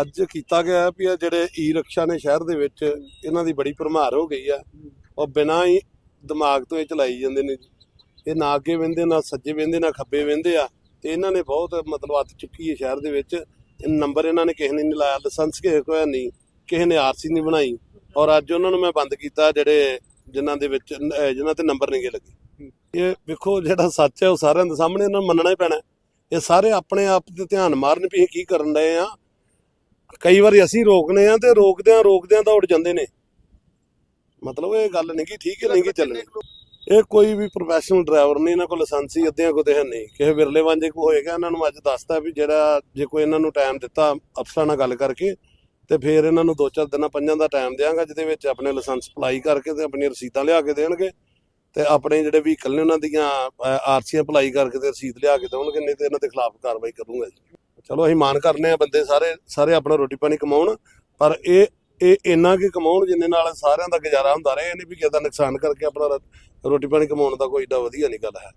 ਅੱਜ ਕੀਤਾ ਗਿਆ ਵੀ ਇਹ ਜਿਹੜੇ ਈ ਰਕਸ਼ਾ ਨੇ ਸ਼ਹਿਰ ਦੇ ਵਿੱਚ, ਇਹਨਾਂ ਦੀ ਬੜੀ ਭਰਮਾਰ ਹੋ ਗਈ ਆ। ਉਹ ਬਿਨਾਂ ਹੀ ਦਿਮਾਗ ਤੋਂ ਇਹ ਚਲਾਈ ਜਾਂਦੇ ਨੇ ਇਹ ਨਾ ਅੱਗੇ ਵਹਿੰਦੇ, ਨਾ ਸੱਜੇ ਵਹਿੰਦੇ, ਨਾ ਖੱਬੇ ਵਹਿੰਦੇ ਆ। ਤੇ ਇਹਨਾਂ ਨੇ ਬਹੁਤ ਮਤਲਬ ਹੱਥ ਚੁੱਕੀ ਹੈ ਸ਼ਹਿਰ ਦੇ ਵਿੱਚ। ਨੰਬਰ ਇਹਨਾਂ ਨੇ ਕਿਸੇ ਨੇ ਨਹੀਂ ਲਾਇਆ, ਲਾਇਸੈਂਸ ਕਿਸੇ ਕੋਲ ਨਹੀਂ, ਕਿਸੇ ਨੇ ਆਰਸੀ ਨਹੀਂ ਬਣਾਈ। ਔਰ ਅੱਜ ਉਹਨਾਂ ਨੂੰ ਮੈਂ ਬੰਦ ਕੀਤਾ ਜਿਹੜੇ ਜਿਨ੍ਹਾਂ ਦੇ ਵਿੱਚ ਅਹ ਜਿਨ੍ਹਾਂ ਤੇ ਨੰਬਰ ਨਹੀਂ ਗਏ ਲੱਗੇ। ਇਹ ਵੇਖੋ ਜਿਹੜਾ ਸੱਚ ਹੈ, ਉਹ ਸਾਰਿਆਂ ਦੇ ਸਾਹਮਣੇ ਇਹਨਾਂ ਨੂੰ ਮੰਨਣਾ ਹੀ ਪੈਣਾ ਇਹ ਸਾਰੇ ਆਪਣੇ ਆਪ ਤੇ ਧਿਆਨ ਮਾਰਨ ਵੀ ਇਹ ਕੀ ਕਰਨ ਰਹੇ ਆ ਕਈ ਵਾਰੀ ਅਸੀਂ ਰੋਕਨੇ ਆ ਤੇ ਰੋਕਦਿਆਂ ਰੋਕਦਿਆਂ ਦੌੜ ਜਾਂਦੇ ਨੇ। ਮਤਲਬ ਇਹ ਗੱਲ ਨਹੀਂ ਕਿ ਠੀਕ ਹੈ ਨਹੀਂ ਕਿ ਚੱਲਣੀ। ਇਹ ਕੋਈ ਵੀ ਪ੍ਰੋਫੈਸ਼ਨਲ ਡਰਾਈਵਰ ਨਹੀਂ ਇਹਨਾਂ ਕੋਲ ਲਾਇਸੈਂਸ ਹੀ ਅੱਧਿਆਂ ਕੋਲ ਤੇ ਹੈ ਨਹੀਂ ਕਿਸੇ ਵਿਰਲੇ ਵਾਂਝੇ ਕੋ ਹੋਏਗਾ, ਇਹਨਾਂ ਨੂੰ ਅੱਜ ਦੱਸਤਾ ਵੀ ਜਿਹੜਾ ਜੇ ਕੋਈ ਇਹਨਾਂ ਨੂੰ ਟਾਈਮ ਦਿੱਤਾ ਅਫਸਰਾਂ ਨਾਲ ਗੱਲ ਕਰਕੇ ਤੇ ਫਿਰ ਇਹਨਾਂ ਨੂੰ ਦੋ ਚਾਰ ਦਿਨਾਂ ਪੰਜਾਂ ਦਾ ਟਾਈਮ ਦਿਆਂਗਾ, ਜਿਹਦੇ ਵਿੱਚ ਆਪਣੇ ਲਾਇਸੈਂਸ ਅਪਲਾਈ ਕਰਕੇ ਤੇ ਆਪਣੀਆਂ ਰਸੀਦਾਂ ਲਿਆ ਕੇ ਦੇਣਗੇ ਤੇ ਆਪਣੇ ਜਿਹੜੇ ਵਹੀਕਲ ਨੇ ਉਹਨਾਂ ਦੀਆਂ ਆਰਸੀਆਂ ਅਪਲਾਈ ਕਰਕੇ ਤੇ ਰਸੀਦ ਲਿਆ ਕੇ ਦੇਣਗੇ, ਨਹੀਂ ਤੇ ਇਹਨਾਂ ਦੇ ਖਿਲਾਫ ਕਾਰਵਾਈ ਕਰੂੰਗਾ ਜੀ। ਚਲੋ ਅਸੀਂ ਮਾਨ ਕਰਨੇ ਆ ਬੰਦੇ ਸਾਰੇ ਸਾਰੇ ਆਪਣਾ ਰੋਟੀ ਪਾਣੀ ਕਮਾਉਣ, ਪਰ ਇਹ ਇਹ ਇੰਨਾ ਕੀ ਕਮਾਉਣ ਜਿੰਨੇ ਨਾਲ ਸਾਰਿਆਂ ਦਾ ਗੁਜ਼ਾਰਾ ਹੁੰਦਾ ਰਹੇ, ਇਹ ਨਹੀਂ ਵੀ ਕਿਸੇ ਦਾ ਨੁਕਸਾਨ ਕਰਕੇ ਆਪਣਾ ਰੋਟੀ ਪਾਣੀ ਕਮਾਉਣ ਦਾ ਕੋਈ ਏਡਾ ਵਧੀਆ ਨਹੀਂ ਗੱਲ ਹੈ।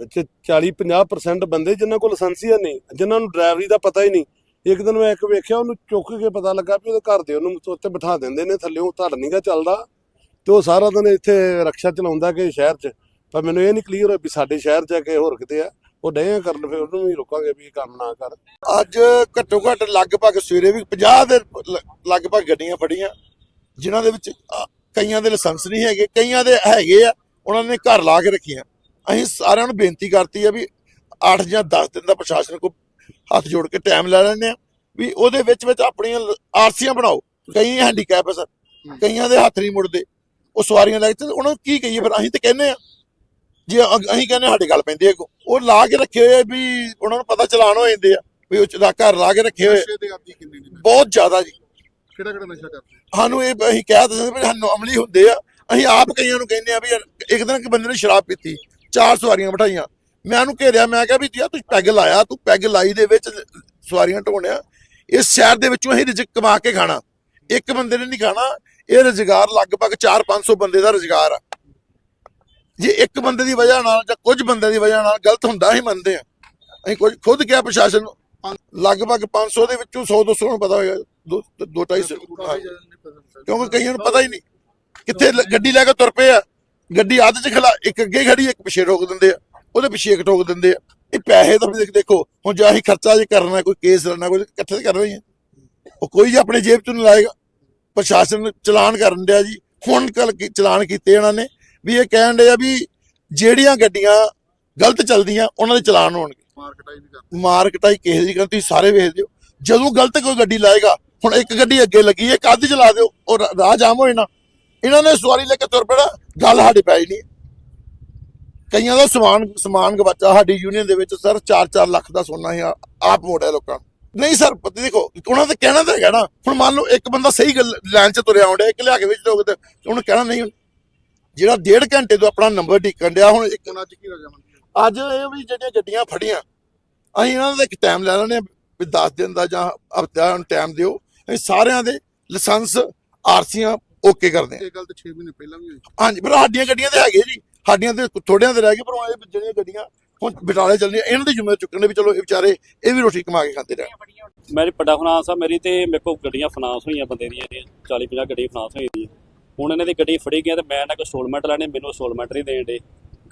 ਵਿੱਚ 40 50% ਬੰਦੇ ਜਿਨ੍ਹਾਂ ਕੋਲ ਲਾਇਸੈਂਸੀ ਹੀ ਨਹੀਂ ਜਿਨ੍ਹਾਂ ਨੂੰ ਡਰਾਈਵਰੀ ਦਾ ਪਤਾ ਹੀ ਨਹੀਂ ਇੱਕ ਦਿਨ ਮੈਂ ਇੱਕ ਵੇਖਿਆ ਉਹਨੂੰ ਚੁੱਕ ਕੇ ਪਤਾ ਲੱਗਾ ਵੀ ਉਹਦੇ ਘਰ ਦੇ ਉਹਨੂੰ ਉੱਤੇ ਬਿਠਾ ਦਿੰਦੇ ਨੇ ਥੱਲੇੋਂ ਧੜ ਨਹੀਂਗਾ ਚੱਲਦਾ, ਤੇ ਉਹ ਸਾਰਾ ਦਿਨ ਇੱਥੇ ਰਕਸ਼ਾ ਚਲਾਉਂਦਾ ਕਿ ਸ਼ਹਿਰ 'ਚ, ਪਰ ਮੈਨੂੰ ਇਹ ਨਹੀਂ ਕਲੀਅਰ ਹੋਇਆ ਵੀ ਸਾਡੇ ਸ਼ਹਿਰ 'ਚ ਆ ਕਿ ਹੋਰ ਕਿਤੇ ਆ। ਉਹ ਡਏ ਆ ਕਰਨ ਫਿਰ ਉਹਨੂੰ ਵੀ ਰੋਕਾਂਗੇ ਵੀ ਇਹ ਕੰਮ ਨਾ ਕਰ। ਅੱਜ ਘੱਟੋ ਘੱਟ ਲਗਭਗ ਸਵੇਰੇ ਵੀ 50 ਦੇ ਲਗਭਗ ਗੱਡੀਆਂ ਫੜੀਆਂ ਜਿਨ੍ਹਾਂ ਦੇ ਵਿੱਚ ਕਈਆਂ ਦੇ ਲਾਇਸੈਂਸ ਨਹੀਂ ਹੈਗੇ ਕਈਆਂ ਦੇ ਹੈਗੇ ਆ ਉਹਨਾਂ ਨੇ ਘਰ ਲਾ ਕੇ ਰੱਖੀਆਂ। ਅਸੀਂ ਸਾਰਿਆਂ ਨੂੰ ਬੇਨਤੀ ਕਰਤੀ ਆ ਵੀ 8 ਜਾਂ 10 ਦਿਨ ਦਾ ਪ੍ਰਸ਼ਾਸਨ ਕੋ ਹੱਥ ਜੋੜ ਕੇ ਟਾਈਮ ਲੈ ਲੈਣੇ ਆ ਵੀ ਉਹਦੇ ਵਿੱਚ ਵਿੱਚ ਆਪਣੀਆਂ ਆਰਸੀਆਂ ਬਣਾਓ। ਕਈ ਹੈਂਡੀਕੈਪ ਸਰ ਕਈਆਂ ਦੇ ਹੱਥ ਨਹੀਂ ਮੁੜਦੇ। ਉਹ ਸਵਾਰੀਆਂ ਲੈ ਕੇ ਉਹਨਾਂ ਨੂੰ ਕੀ ਕਹੀਏ ਫਿਰ? ਅਸੀਂ ਤੇ ਕਹਿੰਦੇ ਆ ਜੇ ਅਸੀਂ ਕਹਿੰਦੇ ਸਾਡੇ ਗੱਲ ਪੈਂਦੀ ਹੈ। ਉਹ ਲਾ ਕੇ ਰੱਖੇ ਹੋਏ ਵੀ ਉਹਨਾਂ ਨੂੰ ਪਤਾ ਚਲਾਨ ਹੋ ਜਾਂਦੇ ਆ ਵੀ ਉਹ ਚਲਾ ਘਰ ਲਾ ਕੇ ਰੱਖੇ ਹੋਏ। ਬਹੁਤ ਜ਼ਿਆਦਾ ਜੀ। ਕਿਹੜਾ ਕਿਹੜਾ ਨਸ਼ਾ ਕਰਦੇ? ਸਾਨੂੰ ਇਹ ਅਸੀਂ ਕਹਿ ਵੀ ਸਾਨੂੰ ਅਮਲੀ ਹੁੰਦੇ ਆ। ਅਸੀਂ ਆਪ ਕਈਆਂ ਨੂੰ ਕਹਿੰਦੇ ਆ ਵੀ ਇੱਕ ਦਿਨ ਇੱਕ ਬੰਦੇ ਨੇ ਸ਼ਰਾਬ ਪੀਤੀ ਚਾਰ ਸਵਾਰੀਆਂ ਬਿਠਾਈਆਂ। ਮੈਂ ਉਹਨੂੰ ਘੇਰਿਆ ਮੈਂ ਕਿਹਾ ਵੀ ਯਾਰ ਤੂੰ ਪੈਗ ਲਾਇਆ ਤੂੰ ਪੈਗ ਲਾਈ ਦੇ ਵਿੱਚ ਸਵਾਰੀਆਂ ਢੋਣਿਆ। ਇਸ ਸ਼ਹਿਰ ਦੇ ਵਿੱਚੋਂ ਅਸੀਂ ਰਿਜ਼ਕ ਕਮਾ ਕੇ ਖਾਣਾ। ਇੱਕ ਬੰਦੇ ਨੇ ਨਹੀਂ ਖਾਣਾ ਇਹ ਰੁਜ਼ਗਾਰ ਲਗਭਗ 4-500 ਬੰਦੇ ਦਾ ਰੁਜ਼ਗਾਰ ਆ। ਜੇ ਇੱਕ ਬੰਦੇ ਦੀ ਵਜ੍ਹਾ ਨਾਲ ਜਾਂ ਕੁਝ ਬੰਦੇ ਦੀ ਵਜ੍ਹਾ ਨਾਲ ਗਲਤ ਹੁੰਦਾ ਹੀ ਮੰਨਦੇ ਆ ਅਸੀਂ ਕੁਝ ਖੁਦ ਕਿਹਾ ਪ੍ਰਸ਼ਾਸਨ ਨੂੰ ਲਗਭਗ 500 ਦੇ ਵਿੱਚੋਂ 100 200 ਨੂੰ ਪਤਾ ਹੋਏਗਾ ਦੋ ਦੋ ਢਾਈ ਸੌ। ਹਾਂ। ਕਿਉਂਕਿ ਕਈਆਂ ਨੂੰ ਪਤਾ ਹੀ ਨਹੀਂ। ਕਿੱਥੇ ਗੱਡੀ ਲੈ ਕੇ ਤੁਰ ਪਏ ਆ। ਗੱਡੀ ਅੱਧ ਚ ਖਲਾ ਇੱਕ ਅੱਗੇ ਖੜੀ ਇੱਕ ਪਿੱਛੇ ਰੋਕ ਦਿੰਦੇ ਆ। ਉਹਦੇ ਪਿੱਛੇ ਇੱਕ ਠੋਕ ਦਿੰਦੇ ਆ। ਇਹ ਪੈਸੇ ਤਾਂ ਦੇਖ ਦੇਖੋ ਹੁਣ ਜੇ ਅਸੀਂ ਖਰਚਾ ਜੇ ਕਰਨਾ ਕੋਈ ਕੇਸ ਲੜਨਾ ਕੋਈ ਇਕੱਠੇ ਤਾਂ ਕਰਨਾ ਹੀ। ਆ ਉਹ ਕੋਈ ਜੇ ਆਪਣੇ ਜੇਬ ਚੋਂ ਨਹੀਂ ਲਾਏਗਾ। ਪ੍ਰਸ਼ਾਸਨ ਚਲਾਨ ਕਰਨ ਡਿਆ ਜੀ। ਹੁਣ ਕੱਲ ਚਲਾਨ ਕੀਤੇ ਇਹਨਾਂ ਨੇ। ਵੀ ਇਹ ਕਹਿਣ ਡਿਆ ਵੀ ਜਿਹੜੀਆਂ ਗੱਡੀਆਂ ਗਲਤ ਚੱਲਦੀਆਂ ਉਹਨਾਂ ਦੇ ਚਲਾਨ ਹੋਣਗੇ। ਮਾਰਕਟਾਈ ਵੀ ਕਰਦੇ। ਮਾਰਕਟਾਈ ਕਿਸੇ ਦੀ ਗੱਲ ਤੁਸੀਂ ਸਾਰੇ ਵੇਖ ਦਿਓ। ਜਦੋਂ ਗਲਤ ਕੋਈ ਗੱਡੀ ਲਾਏਗਾ ਹੁਣ ਇੱਕ ਗੱਡੀ ਅੱਗੇ ਲੱਗੀ ਹੈ ਕੱਦ ਚਲਾ ਦਿਓ ਉਹ ਰਾਹ ਜਾਮ ਹੋਏ ਨਾ ਇਹਨਾਂ ਨੇ ਸਵਾਰੀ ਲੈ ਕੇ ਤੁਰ ਪੈਣਾ ਗੱਲ ਸਾਡੇ ਪੈ ਨਹੀਂ ਕਈਆਂ ਦਾ ਸਮਾਨ ਸਮਾਨ ਗਵਾਚਾ ਸਾਡੀ ਯੂਨੀਅਨ ਦੇ ਵਿੱਚ ਸਰ 4-4 ਲੱਖ ਦਾ ਸੋਨਾ ਹੀ ਆ- ਆਪ ਮੋੜਿਆ ਲੋਕਾਂ। ਨਹੀਂ ਸਰ ਪਤਾ ਦੇਖੋ ਉਹਨਾਂ ਦਾ ਕਹਿਣਾ ਤਾਂ ਹੈਗਾ ਨਾ। ਹੁਣ ਮੰਨ ਲਓ ਇੱਕ ਬੰਦਾ ਸਹੀ ਲਾਈਨ 'ਚ ਤੁਰਿਆ ਆਉਂਦਾ ਇੱਕ ਲਿਆ ਕੇ ਵਿੱਚ ਲੋਕ ਤੇ। ਉਹਨੂੰ ਕਹਿਣਾ ਨਹੀਂ ਜਿਹੜਾ ਡੇਢ ਘੰਟੇ ਤੋਂ ਆਪਣਾ ਨੰਬਰ ਢੀਕਣ ਡਿਆ ਹੁਣ ਇੱਕ ਹੁਣ ਅੱਜ ਕੀ ਰਜਾਮੰਦੀ ਅੱਜ ਇਹ ਵੀ ਜਿਹੜੀਆਂ ਗੱਡੀਆਂ ਫੜੀਆਂ ਅਸੀਂ ਇਹਨਾਂ ਦਾ ਇੱਕ ਟਾਈਮ ਲੈ ਲੈਣੇ ਵੀ 10 ਦਿਨ ਦਾ ਜਾਂ ਹਫ਼ਤਾ ਨੂੰ ਟਾਈਮ ਦਿਓ। ਅਸੀਂ ਸਾਰਿਆਂ ਦੇ ਲਾਇਸੈਂਸ ਆਰਸੀਆਂ ਓਕੇ ਕਰਦੇ ਹਾਂ। ਇਹ ਗੱਲ ਤਾਂ 6 ਮਹੀਨੇ ਪਹਿਲਾਂ ਵੀ ਹੋਈ। ਹਾਂਜੀ ਪਰ ਸਾਡੀਆਂ ਗੱਡੀਆਂ ਤੇ ਹੈਗੇ ਜੀ। ਸਾਡੀਆਂ ਤੇ ਥੋੜਿਆਂ ਦੇ ਰਹਿ ਗਏ ਪਰ ਹੁਣ ਇਹ ਜਿਹੜੀਆਂ ਗੱਡੀਆਂ ਹੁਣ ਬਟਾਲੇ ਚੱਲਦੀਆਂ ਇਹਨਾਂ ਦੀ ਜ਼ਿੰਮੇਵਾਰੀ ਚੁੱਕਣੇ ਵੀ ਚਲੋ ਇਹ ਵਿਚਾਰੇ ਇਹ ਵੀ ਰੋਟੀ ਕਮਾ ਕੇ ਖਾਂਦੇ ਰਹਿਣ। ਮੇਰੀ ਵੱਡਾ ਫਾਈਨਾਂਸ ਆ ਮੇਰੀ ਤੇ ਮੇਰੇ ਕੋਲ ਗੱਡੀਆਂ ਫਾਈਨਾਂਸ ਹੋਈਆਂ ਬੰਦੇ ਦੀਆਂ ਇਹਦੀਆਂ 40 50 ਗੱਡੀਆਂ ਫਾਈਨਾਂਸ ਹੋਈ ਦੀਆਂ। ਹੁਣ ਇਹਨਾਂ ਦੀ ਗੱਡੀ ਫੜੀ ਗਿਆ ਤੇ ਮੈਂ ਇਹਨਾਂ ਕੋਲ ਸਟੋਲਮੈਂਟ ਲੈਣੇ ਮੈਨੂੰ ਸਟੋਲਮੈਂਟ ਨਹੀਂ ਦੇਣ ਦੇ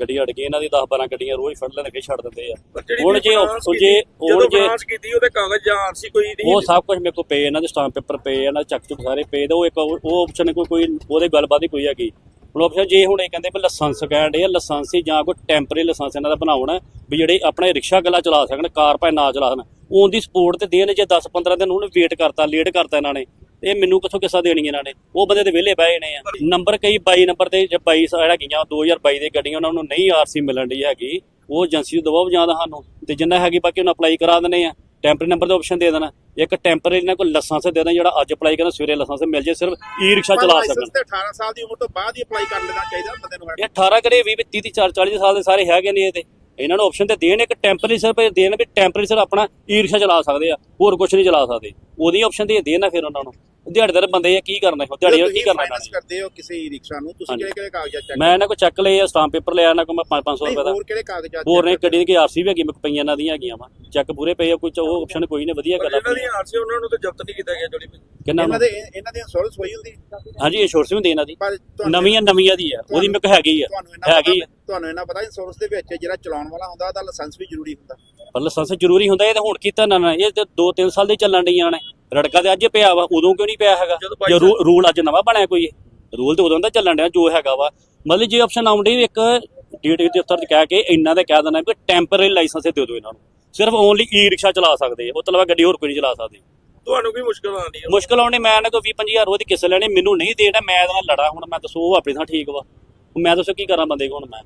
ਗੱਡੀ ਅੜ ਗਈ ਇਹਨਾਂ ਦੀ 10 12 ਗੱਡੀਆਂ ਰੋਜ਼ ਫੜ ਲੈਣ ਕੇ ਛੱਡ ਦਿੰਦੇ ਆ। ਹੁਣ ਜੇ ਉਹ- ਜੇ ਹੁਣ ਜੇ ਕੀਤੀ ਉਹਦੇ ਕਾਗਜ਼ ਜਾਂ ਆਰਸੀ ਕੋਈ ਨਹੀਂ ਉਹ ਸਭ ਕੁਝ ਮੇਰੇ ਕੋਲ ਪਏ ਇਹਨਾਂ ਦੇ ਸਟਾਂਪ ਪੇਪਰ ਪਏ ਇਹਨਾਂ ਦੇ ਚੱਕ ਚੁੱਕ ਸਾਰੇ ਪਏ ਤੇ ਉਹ ਇੱਕ ਉਹ ਆਪਸ਼ਨ ਕੋਈ ਕੋਈ ਉਹਦੇ ਗੱਲਬਾਤ ਹੀ ਕੋਈ ਹੈਗੀ। ਹੁਣ ਆਪਸ਼ਨ ਜੇ ਹੁਣ ਇਹ ਕਹਿੰਦੇ ਵੀ ਲਾਇਸੈਂਸ ਕਹਿਣ ਦੇ ਲਾਇਸੈਂਸ ਜਾਂ ਕੋਈ ਟੈਂਪਰੇਰੀ ਲਾਇਸੈਂਸ ਇਹਨਾਂ ਦਾ ਬਣਾਉਣਾ, ਵੀ ਜਿਹੜੇ ਆਪਣੇ ਰਿਕਸ਼ਾ ਗੱਲਾਂ ਚਲਾ ਸਕਣ, ਕਾਰ ਭਾਵੇਂ ਨਾ ਚਲਾ ਸਕਣ, ਉਹਦੀ ਦੀ ਸਪੋਰਟ ਤੇ ਦੇਣ ਜੇ 10 15 ਦਿਨ ਉਹਨੇ ਵੇਟ ਕਰਤਾ ਲੇਟ ਕਰਤਾ ਇਹਨਾਂ ਨੇ ਇਹ ਮੈਨੂੰ ਕਿੱਥੋਂ ਕਿੱਸਾ ਦੇਣੀ ਇਹਨਾਂ ਨੇ? ਉਹ ਬੰਦੇ ਤੇ ਵਿਹਲੇ ਬਹਿ ਜਾਣੇ ਆ। ਨੰਬਰ ਕਈ 22 ਨੰਬਰ ਤੇ ਜੇ 22 ਸਾੜਾ ਗਈਆਂ 2022 ਦੇ ਗੱਡੀਆਂ, ਉਹਨਾਂ ਨੂੰ ਨਹੀਂ ਆਰਸੀ ਮਿਲਣ ਦੀ ਹੈਗੀ, ਉਹ ਏਜੰਸੀ ਨੂੰ ਦਵਾਓ ਜਾਂ ਸਾਨੂੰ, ਤੇ ਜਿੰਨਾ ਹੈਗੀ ਬਾਕੀ ਉਹਨੂੰ ਅਪਲਾਈ ਕਰਾ ਦਿੰਦੇ ਆ। ਟੈਂਪਰੇਰੀ ਨੰਬਰ ਦਾ ਆਪਸ਼ਨ ਦੇ ਦੇਣਾ। ਇੱਕ ਟੈਂਪਰੇਰੀ ਇਹਨਾਂ ਕੋਲ ਲਾਇਸੈਂਸ ਦੇ ਦੇਣਾ ਜਿਹੜਾ ਅੱਜ ਅਪਲਾਈ ਕਰਨਾ ਸਵੇਰੇ ਲਾਇਸੈਂਸ ਮਿਲ ਜੇ ਸਿਰਫ ਈ ਰਿਕਸ਼ਾ ਚਲਾ ਸਕਣ। ਤੇ 18 ਸਾਲ ਦੀ ਉਮਰ ਤੋਂ ਬਾਅਦ ਹੀ ਅਪਲਾਈ ਕਰ ਲੈਣਾ ਚਾਹੀਦਾ ਬੰਦੇ ਨੂੰ ਇਹ 18 ਕਰੇ 20 30 30 40 40 ਸਾਲ ਦੇ ਸਾਰੇ ਹੈਗੇ ਨੇ ਇਹ ਤੇ। ਇਹਨਾਂ ਨੂੰ ਆਪਸ਼ਨ ਤੇ ਦੇਣ ਇੱਕ ਟੈਂਪਰੇਰੀ ਸਿਰਫ ਦੇਣ ਵੀ ਟੈਂਪਰੇਰੀ ਸਿਰ ਆਪਣਾ ਈ ਰਿਕਸ਼ਾ ਚਲਾ ਸਕਦੇ ਆ ਹੋਰ ਕੁਝ ਨਹੀਂ ਚਲਾ ਸਕਦੇ। ਉਹਦੀ ਆਪਸ਼ਨ ਇਹ ਦੇਣ ਨਾ ਫਿਰ ਉਹਨਾਂ ਨੂੰ। ਦਿਹਾੜੀਦਾਰ ਬੰਦੇ ਆ ਕੀ ਕਰਨਾ ਹੈ ਦਿਹਾੜੀ ਕੀ ਕਰਨਾ ਇਹਨਾਂ ਨੇ ਕਰਦੇ ਹੋ ਕਿਸੇ ਰਿਕਸ਼ਾ ਨੂੰ ਤੁਸੀਂ। ਕਿਹੜੇ ਕਿਹੜੇ ਕਾਗਜ਼ਾਤ ਚੈੱਕ ਮੈਂ ਇਹਨਾਂ ਕੋ ਚੱਕ ਲਏ ਆ ਸਟਾਂਪ ਪੇਪਰ ਲਿਆ ਇਹਨਾਂ ਕੋ ਮੈਂ 500 ਨਹੀਂ ਰੁਪਏ ਦਾ। ਹੋਰ ਕਿਹੜੇ ਕਾਗਜ਼ਾਤ ਹੋਰ ਨੇ ਗੱਡੀ ਦੀ ਆਰਸੀ ਵੀ ਹੈਗੀ ਮੈਂ ਪਈਆਂ ਇਹਨਾਂ ਦੀਆਂ ਹੈਗੀਆਂ ਵਾ। ਚੈੱਕ ਪੂਰੇ ਪਏ ਆ ਕੋਈ ਉਹ ਆਪਸ਼ਨ ਕੋਈ ਨਹੀਂ ਵਧੀਆ ਗੱਲ ਇਹਨਾਂ ਆਪਣੀ ਦੀ ਆਰਸੀ ਉਹਨਾਂ ਨੂੰ ਤਾਂ ਜ਼ਬਤ ਨਹੀਂ ਕੀਤਾ ਗਿਆ ਜੋੜੀ ਕਿੰਨਾ ਇਹਨਾਂ ਦੇ ਇਹਨਾਂ ਦੀ ਇੰਸ਼ੋਰੈਂਸ ਹੋਈ ਹੁੰਦੀ? ਹਾਂਜੀ ਇੰਸ਼ੋਰੈਂਸ ਵੀ ਹੁੰਦੀ ਇਹਨਾਂ ਦੀ। ਨਵੀਆਂ ਨਵੀਆਂ ਦੀ ਆ ਉਹਦੀ ਕੋ ਹੈਗੀ ਆ ਇਹਨਾਂ ਹੈਗੀ ਆ। ਤੁਹਾਨੂੰ ਇਹਨਾਂ ਪਤਾ ਇੰਸ਼ੋਰੈਂਸ ਦੇ ਵਿੱਚ ਜਿਹੜਾ ਚਲਾਉਣ ਵਾਲਾ ਹੁੰਦਾ ਉਹਦਾ ਲਾਇਸੈਂਸ ਵੀ ਜ਼ਰੂਰੀ ਹੁੰਦਾ। ਪਰ ਲਾਇਸੈਂਸ ਜ਼ਰੂਰੀ ਹੁੰਦਾ ਇਹ ਤਾਂ ਹੁਣ ਕੀਤਾ ਨਾ ਨਾ ਇਹ ਤੇ 2-3 ਸਾਲ ਦੇ ਚੱਲਣ ਡੀਆਂ ਨੇ। ਰੜਕਾ ਤੇ ਅੱਜ ਪਿਆ ਵਾ ਉਦੋਂ ਕਿਉਂ ਨਹੀਂ ਪਿਆ ਹੈਗਾ? ਜੇ ਰੂਲ ਅੱਜ ਨਵਾਂ ਬਣਿਆ ਕੋਈ ਰੂਲ ਤੇ ਉਦੋਂ ਦਾ ਚੱਲਣ ਡਿਆ ਜੋ ਹੈਗਾ ਵਾ। ਮਤਲਬ ਜੇ ਆਪਸ਼ਨ ਆਉਂਦੀ ਇੱਕ ਡੀਟੀ ਦੇ 'ਚ ਕਹਿ ਕੇ ਇੰਨਾ ਦਾ ਕਹਿ ਦੇਣਾ ਵੀ ਟੈਂਪਰੇਰੀ ਲਾਇਸੈਂਸ ਦੇ ਦਿਓ ਇਹਨਾਂ ਨੂੰ। ਸਿਰਫ ਓਨਲੀ ਈ ਰਿਕਸ਼ਾ ਚਲਾ ਸਕਦੇ ਉਹ ਤੋਂ ਇਲਾਵਾ ਗੱਡੀ ਹੋਰ ਕੋਈ ਨਹੀਂ ਚਲਾ ਸਕਦੇ। ਤੁਹਾਨੂੰ ਕੀ ਮੁਸ਼ਕਲ ਆਉਂਦੀ ਹੈ ਮੁਸ਼ਕਲ ਆਉਣੀ ਮੈਂ ਇਹਨਾਂ ਕੋਲ 20-25000 ਰੁਪਏ ਦੀ ਕਿਸ ਲੈਣੀ ਮੈਨੂੰ ਨਹੀਂ ਦੇਣਾ ਮੈਂ ਇਹਦੇ ਨਾਲ ਲੜਾ ਹੁਣ ਮੈਂ ਦੱਸੋ ਉਹ ਆਪਣੀ ਥਾਂ ਠੀਕ ਵਾ। ਮੈਂ ਦੱਸੋ ਕੀ ਕਰਾਂ ਬੰਦੇ ਕੋਲ ਹੁਣ ਮੈਂ।